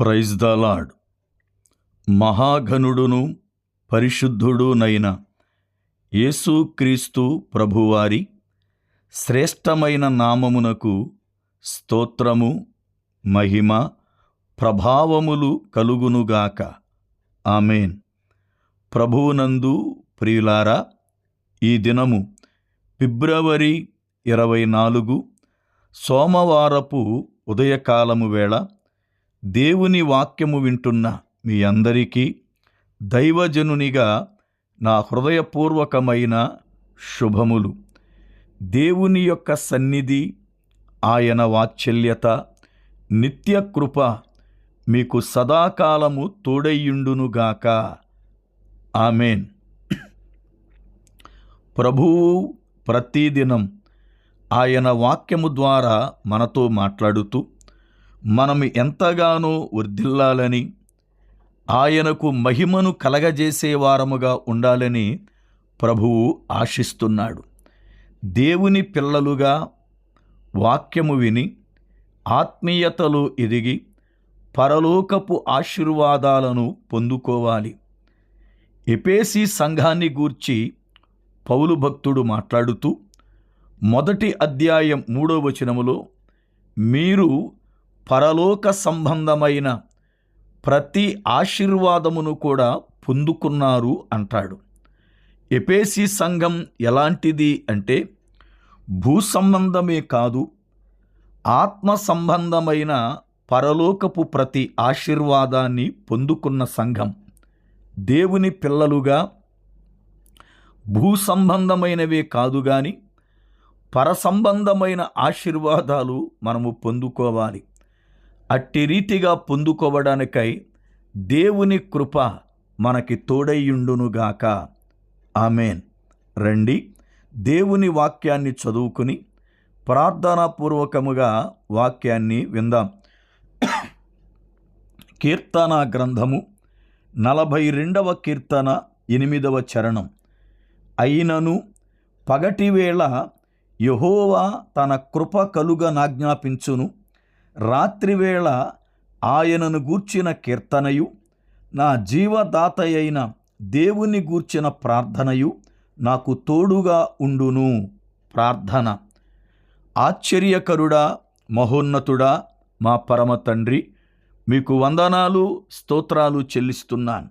Praise the lord మహాఘనుడును పరిశుద్ధుడునైన యేసుక్రీస్తు ప్రభువారి శ్రేష్టమైన నామమునకు స్తోత్రము మహిమ ప్రభావములు కలుగునుగాక ఆమెన్. ప్రభువునందు ప్రియులారా ఈ దినము ఫిబ్రవరి ఇరవై నాలుగు సోమవారపు ఉదయకాలము వేళ దేవుని వాక్యము వింటున్న మీ అందరికీ దైవజనునిగా నా హృదయపూర్వకమైన శుభములు. దేవుని యొక్క సన్నిధి ఆయన వాత్సల్యత నిత్య కృప మీకు సదాకాలము తోడయ్యుండునుగాక ఆమెన్. ప్రభువు ప్రతిదినం ఆయన వాక్యము ద్వారా మనతో మాట్లాడుతూ మనం ఎంతగానో వర్ధిల్లాలని ఆయనకు మహిమను కలగజేసే వారముగా ఉండాలని ప్రభువు ఆశిస్తున్నాడు. దేవుని పిల్లలుగా వాక్యము విని ఆత్మీయతలో ఎదిగి పరలోకపు ఆశీర్వాదాలను పొందుకోవాలి. ఎపేసి సంఘాన్ని గూర్చి పౌలు భక్తుడు మాట్లాడుతూ మొదటి అధ్యాయం మూడో వచనములో మీరు పరలోక సంబంధమైన ప్రతి ఆశీర్వాదమును కూడా పొందుకున్నారు అంటాడు. ఎపేసి సంఘం ఎలాంటిది అంటే భూ సంబంధమే కాదు ఆత్మ సంబంధమైన పరలోకపు ప్రతి ఆశీర్వాదాన్ని పొందుకున్న సంఘం. దేవుని పిల్లలుగా భూ సంబంధమైనవే కాదు కానీ పరసంబంధమైన ఆశీర్వాదాలు మనము పొందుకోవాలి. అట్టి రీతిగా పొందుకోవడానికై దేవుని కృప మనకి తోడయ్యుండునుగాక ఆమెన్. రండి దేవుని వాక్యాన్ని చదువుకుని ప్రార్థనాపూర్వకముగా వాక్యాన్ని విందాం. కీర్తన గ్రంథము నలభై రెండవ కీర్తన ఎనిమిదవ చరణం. అయినను పగటివేళ యహోవా తన కృప కలుగనాజ్ఞాపించును. రాత్రివేళ ఆయనను గూర్చిన కీర్తనయు నా జీవదాతయైన దేవుని గూర్చిన ప్రార్థనయు నాకు తోడుగా ఉండును. ప్రార్థన. ఆశ్చర్యకరుడా మహోన్నతుడా మా పరమ తండ్రి మీకు వందనాలు స్తోత్రాలు చెల్లిస్తున్నాను.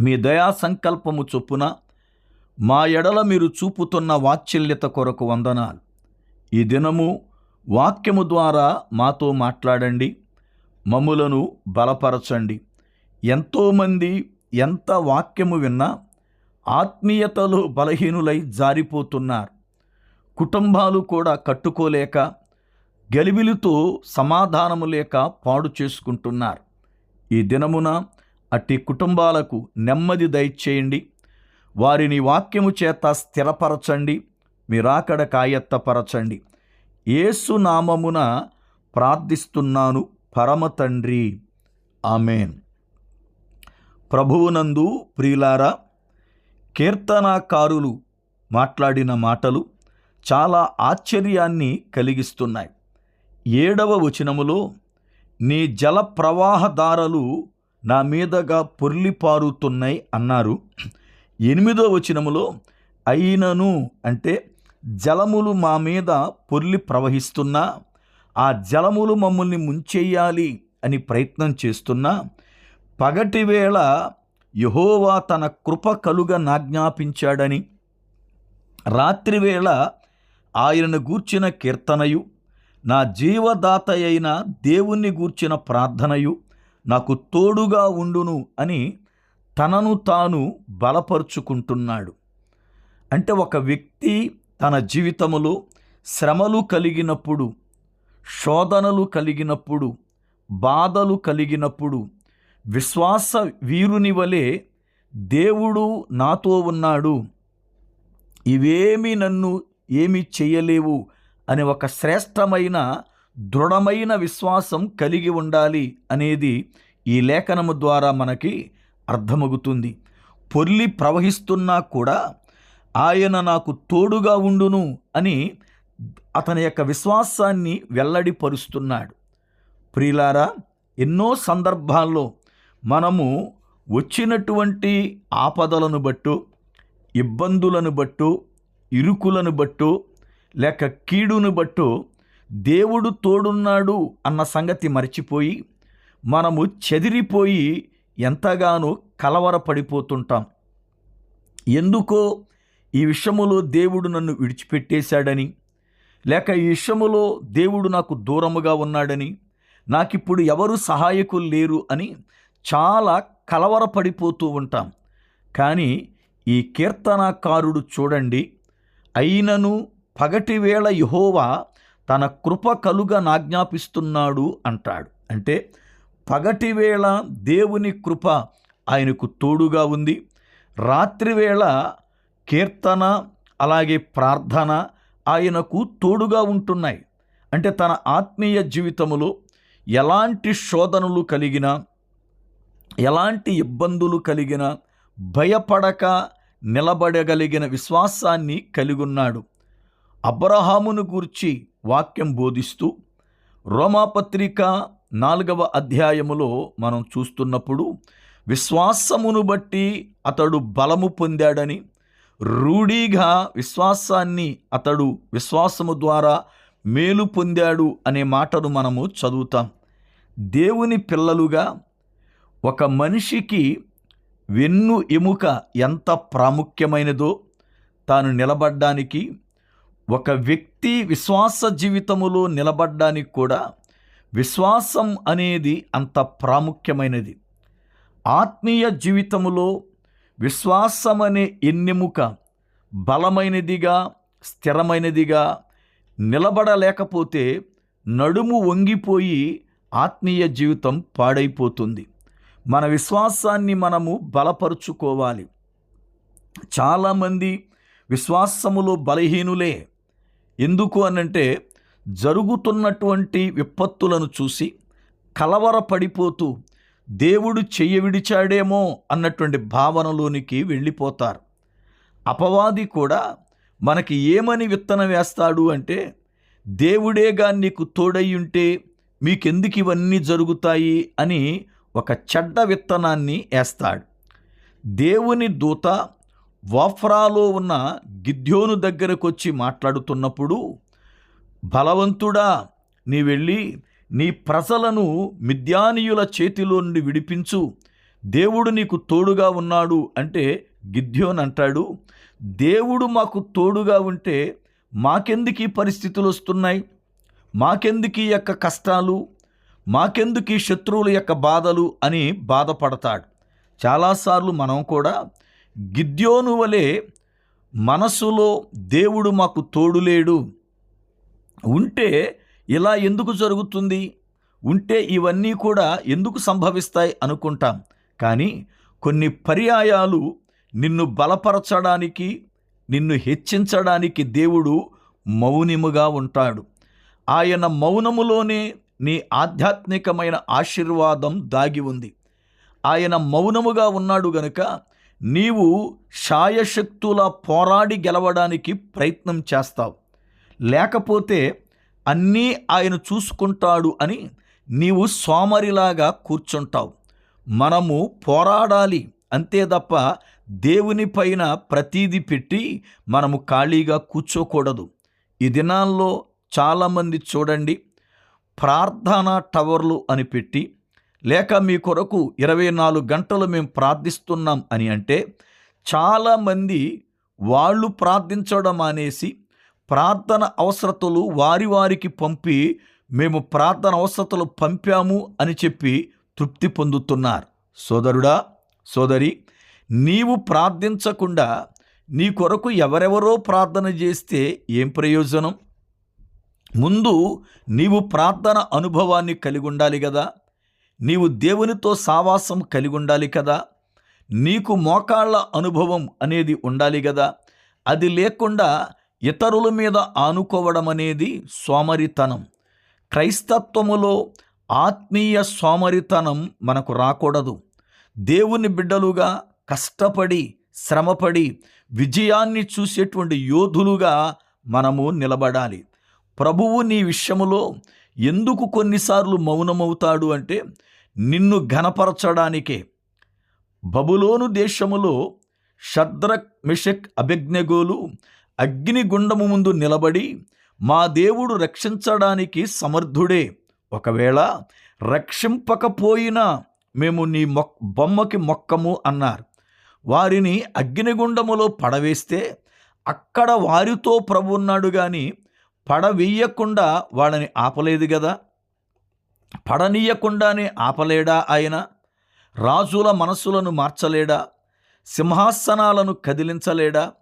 మీ దయా సంకల్పము చొప్పున మా ఎడల మీరు చూపుతున్న వాత్సల్యత కొరకు వందనాలు. ఈ దినము వాక్యము ద్వారా మాతో మాట్లాడండి మమ్ములను బలపరచండి. ఎంతోమంది ఎంత వాక్యము విన్నా ఆత్మీయతలో బలహీనులై జారిపోతున్నారు. కుటుంబాలు కూడా కట్టుకోలేక గలిబిలితో సమాధానము లేక పాడు చేసుకుంటున్నారు. ఈ దినమున అట్టి కుటుంబాలకు నెమ్మది దయచేయండి. వారిని వాక్యము చేత స్థిరపరచండి. మీరాకడ కాయత్తపరచండి. యేసు నామమున ప్రార్థిస్తున్నాను పరమ తండ్రి. ఆమెన్. ప్రభువునందు ప్రియులారా కీర్తనాకారులు మాట్లాడిన మాటలు చాలా ఆశ్చర్యాన్ని కలిగిస్తున్నాయి. ఏడవ వచనములో నీ జల ప్రవాహదారలు నా మీదగా పొర్లిపారుతున్నాయి అన్నారు. ఎనిమిదో వచనములో అయినను అంటే జలములు మా మీద పొర్లి ప్రవహిస్తున్నా ఆ జలములు మమ్మల్ని ముంచెయ్యాలి అని ప్రయత్నం చేస్తున్నా పగటివేళ యహోవా తన కృప కలుగ నాజ్ఞాపించాడని రాత్రివేళ ఆయనను గూర్చిన కీర్తనయు నా జీవదాత అయిన దేవుణ్ణి గూర్చిన ప్రార్థనయు నాకు తోడుగా ఉండును అని తనను తాను బలపరుచుకుంటున్నాడు. అంటే ఒక వ్యక్తి తన జీవితములో శ్రమలు కలిగినప్పుడు శోధనలు కలిగినప్పుడు బాధలు కలిగినప్పుడు విశ్వాస వీరుని వలె దేవుడు నాతో ఉన్నాడు. ఇవేమి నన్ను ఏమి చేయలేవు అనే ఒక శ్రేష్టమైన దృఢమైన విశ్వాసం కలిగి ఉండాలి అనేది ఈ లేఖనము ద్వారా మనకి అర్థమవుతుంది పొర్లి ప్రవహిస్తున్నా కూడా ఆయన నాకు తోడుగా ఉండును అని అతని యొక్క విశ్వాసాన్ని వెల్లడిపరుస్తున్నాడు. ప్రియులారా ఎన్నో సందర్భాల్లో మనము వచ్చినటువంటి ఆపదలను బట్టు ఇబ్బందులను బట్టు ఇరుకులను బట్టు లేక కీడును బట్టు దేవుడు తోడున్నాడు అన్న సంగతి మర్చిపోయి మనము చెదిరిపోయి ఎంతగానో కలవరపడిపోతుంటాం. ఎందుకో ఈ విషయములో దేవుడు నన్ను విడిచిపెట్టేశాడని లేక ఈ విషయములో దేవుడు నాకు దూరముగా ఉన్నాడని నాకిప్పుడు ఎవరు సహాయకులు లేరు అని చాలా కలవరపడిపోతూ ఉంటాం. కానీ ఈ కీర్తనాకారుడు చూడండి అయినను పగటి వేళ యహోవా తన కృప కలుగ నాజ్ఞాపిస్తున్నాడు అంటాడు. అంటే పగటి వేళ దేవుని కృప ఆయనకు తోడుగా ఉంది రాత్రివేళ కీర్తన అలాగే ప్రార్థన ఆయనకు తోడుగా ఉంటున్నాయి. అంటే తన ఆత్మీయ జీవితములో ఎలాంటి శోధనలు కలిగినా ఎలాంటి ఇబ్బందులు కలిగినా భయపడక నిలబడగలిగిన విశ్వాసాన్ని కలిగి ఉన్నాడు అబ్రహామును గూర్చి వాక్యం బోధిస్తూ రోమాపత్రిక నాలుగవ అధ్యాయములో మనం చూస్తున్నప్పుడు విశ్వాసమును బట్టి అతడు బలము పొందాడని రూఢీగా విశ్వాసాన్ని అతడు విశ్వాసము ద్వారా మేలు పొందాడు అనే మాటను మనము చదువుతాం. దేవుని పిల్లలుగా ఒక మనిషికి వెన్ను ఎముక ఎంత ప్రాముఖ్యమైనదో తాను నిలబడ్డానికి ఒక వ్యక్తి విశ్వాస జీవితములో నిలబడ్డానికి కూడా విశ్వాసం అనేది అంత ప్రాముఖ్యమైనది. ఆత్మీయ జీవితములో విశ్వాసం అనే ఎన్నెముక బలమైనదిగా స్థిరమైనదిగా నిలబడలేకపోతే నడుము వంగిపోయి ఆత్మీయ జీవితం పాడైపోతుంది. మన విశ్వాసాన్ని మనము బలపరుచుకోవాలి. చాలామంది విశ్వాసములో బలహీనులే. ఎందుకు అనంటే జరుగుతున్నటువంటి విపత్తులను చూసి కలవరపడిపోతూ దేవుడు చెయ్య విడిచాడేమో అన్నటువంటి భావనలోనికి వెళ్ళిపోతారు. అపవాది కూడా మనకి ఏమని విత్తనం వేస్తాడు అంటే దేవుడేగా నీకు తోడయ్యుంటే మీకెందుకు ఇవన్నీ జరుగుతాయి? అని ఒక చెడ్డ విత్తనాన్ని వేస్తాడు. దేవుని దూత వాఫ్రాలో ఉన్న గిద్యోను దగ్గరకు వచ్చి మాట్లాడుతున్నప్పుడు బలవంతుడా నీ వెళ్ళి నీ ప్రజలను మిద్యానీయుల చేతిలో నుండి విడిపించు. దేవుడు నీకు తోడుగా ఉన్నాడు అంటే గిద్యోన్ అంటాడు. దేవుడు మాకు తోడుగా ఉంటే మాకెందుకు ఈ పరిస్థితులు వస్తున్నాయి? మాకెందుకు ఈ యొక్క కష్టాలు? మాకెందుకు ఈ శత్రువుల యొక్క బాధలు అని బాధపడతాడు. చాలాసార్లు మనం కూడా గిద్యోను వలె మనసులో దేవుడు మాకు తోడులేడు ఉంటే ఇలా ఎందుకు జరుగుతుంది? ఉంటే ఇవన్నీ కూడా ఎందుకు సంభవిస్తాయి అనుకుంటాం. కానీ కొన్ని పర్యాయాలు నిన్ను బలపరచడానికి నిన్ను హెచ్చించడానికి దేవుడు మౌనిముగా ఉంటాడు. ఆయన మౌనములోనే నీ ఆధ్యాత్మికమైన ఆశీర్వాదం దాగి ఉంది. ఆయన మౌనముగా ఉన్నాడు గనుక నీవు శాయశక్తుల పోరాడి గెలవడానికి ప్రయత్నం చేస్తావు. లేకపోతే అన్నీ ఆయన చూసుకుంటాడు అని నీవు సోమరిలాగా కూర్చుంటావు. మనము పోరాడాలి అంతే తప్ప దేవుని పైన ప్రతీది పెట్టి మనము ఖాళీగా కూర్చోకూడదు. ఈ దినాల్లో చాలామంది చూడండి ప్రార్థన టవర్లు అని పెట్టి లేక మీ కొరకు ఇరవై నాలుగు గంటలు మేము ప్రార్థిస్తున్నాం అని అంటే చాలామంది వాళ్ళు ప్రార్థించడం అనేసి ప్రార్థన అవసరతలు వారి వారికి పంపి మేము ప్రార్థన అవసరతలు పంపాము అని చెప్పి తృప్తి పొందుతున్నారు. సోదరుడా సోదరి నీవు ప్రార్థించకుండా నీ కొరకు ఎవరెవరో ప్రార్థన చేస్తే ఏం ప్రయోజనం? ముందు నీవు ప్రార్థన అనుభవాన్ని కలిగి ఉండాలి కదా. నీవు దేవునితో సావాసం కలిగి ఉండాలి కదా. నీకు మోకాళ్ళ అనుభవం అనేది ఉండాలి కదా. అది లేకుండా ఇతరుల మీద ఆనుకోవడం అనేది సోమరితనం. క్రైస్తత్వములో ఆత్మీయ సోమరితనం మనకు రాకూడదు. దేవుని బిడ్డలుగా కష్టపడి శ్రమపడి విజయాన్ని చూసేటువంటి యోధులుగా మనము నిలబడాలి. ప్రభువు నీ విషయములో ఎందుకు కొన్నిసార్లు మౌనమవుతాడు అంటే నిన్ను ఘనపరచడానికే. బబులోను దేశములో షద్రక్ మిషక్ అభిజ్ఞగోలు అగ్నిగుండము ముందు నిలబడి మా దేవుడు రక్షించడానికి సమర్థుడే. ఒకవేళ రక్షింపకపోయినా మేము నీ మొక్ బొమ్మకి మొక్కము అన్నారు. వారిని అగ్నిగుండములో పడవేస్తే అక్కడ వారితో ప్రభు ఉన్నాడు కానీ పడవేయకుండా వాళ్ళని ఆపలేదు కదా పడనీయకుండానే ఆపలేడా ఆయన? రాజుల మనస్సులను మార్చలేడా? సింహాసనాలను కదిలించలేడా?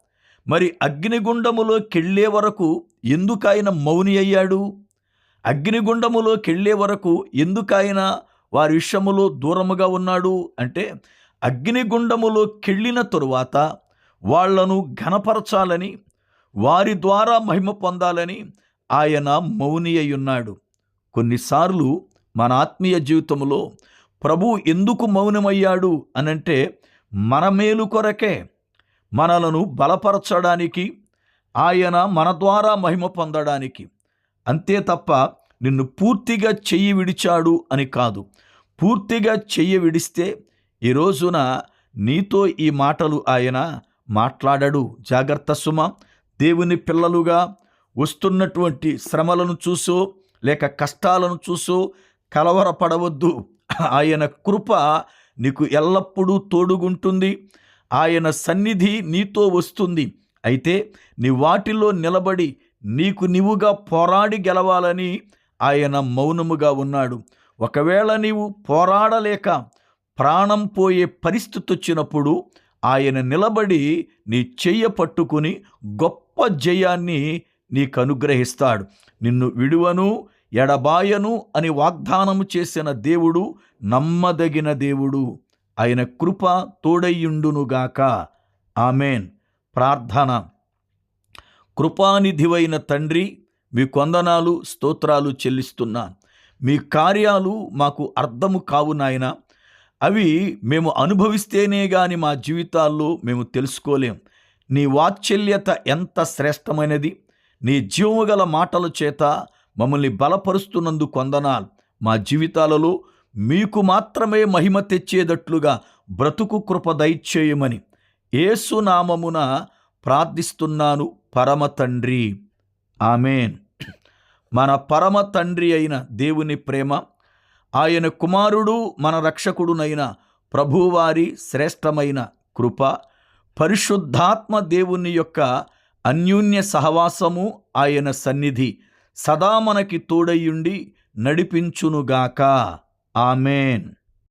మరి అగ్నిగుండములోకెళ్ళే వరకు ఎందుకాయన మౌని అయ్యాడు? అగ్నిగుండములోకెళ్ళే వరకు ఎందుకాయన వారి విషయములో దూరముగా ఉన్నాడు? అంటే అగ్నిగుండములోకెళ్ళిన తరువాత వాళ్ళను ఘనపరచాలని వారి ద్వారా మహిమ పొందాలని ఆయన మౌని అయి ఉన్నాడు కొన్నిసార్లు మన ఆత్మీయ జీవితంలో ప్రభు ఎందుకు మౌనమయ్యాడు అనంటే మన మేలు కొరకే మనలను బలపరచడానికి ఆయన మన ద్వారా మహిమ పొందడానికి. అంతే తప్ప నిన్ను పూర్తిగా చెయ్యి విడిచాడు అని కాదు. పూర్తిగా చెయ్యి విడిస్తే ఈ రోజున నీతో ఈ మాటలు ఆయన మాట్లాడడు. జాగ్రత్త సుమ దేవుని పిల్లలుగా వస్తున్నటువంటి శ్రమలను చూసో లేక కష్టాలను చూసో కలవరపడవద్దు. ఆయన కృప నీకు ఎల్లప్పుడూ తోడుగుంటుంది. ఆయన సన్నిధి నీతో వస్తుంది. అయితే నీ వాటిలో నిలబడి నీకు నీవుగా పోరాడి గెలవాలని ఆయన మౌనముగా ఉన్నాడు. ఒకవేళ నీవు పోరాడలేక ప్రాణం పోయే పరిస్థితి వచ్చినప్పుడు ఆయన నిలబడి నీ చెయ్య పట్టుకుని గొప్ప జయాన్ని నీకు అనుగ్రహిస్తాడు నిన్ను విడువను ఎడబాయను అని వాగ్దానము చేసిన దేవుడు నమ్మదగిన దేవుడు. ఆయన కృప తోడయ్యుండునుగాక. ఆమెన్. ప్రార్థన. కృపానిధివైన తండ్రి మీ కొందనాలు స్తోత్రాలు చెల్లిస్తున్నా. మీ కార్యాలు మాకు అర్థము కావు నాయన. అవి మేము అనుభవిస్తేనే గాని మా జీవితాల్లో మేము తెలుసుకోలేం. నీ వాత్సల్యత ఎంత శ్రేష్టమైనది. నీ జీవము గల మాటల చేత మమ్మల్ని బలపరుస్తున్నందు కొందనాలు. మా జీవితాలలో మీకు మాత్రమే మహిమ తెచ్చేటట్లుగా బ్రతుకు కృప దయచేయమని ఏసునామమున ప్రార్థిస్తున్నాను పరమ తండ్రి. ఆమెన్. మన పరమ తండ్రి అయిన దేవుని ప్రేమ ఆయన కుమారుడు మన రక్షకుడునైన ప్రభువారి శ్రేష్టమైన కృప పరిశుద్ధాత్మ దేవుని యొక్క అన్యూన్య సహవాసము ఆయన సన్నిధి సదా మనకి తోడయ్యుండి నడిపించునుగాక. ఆమెన్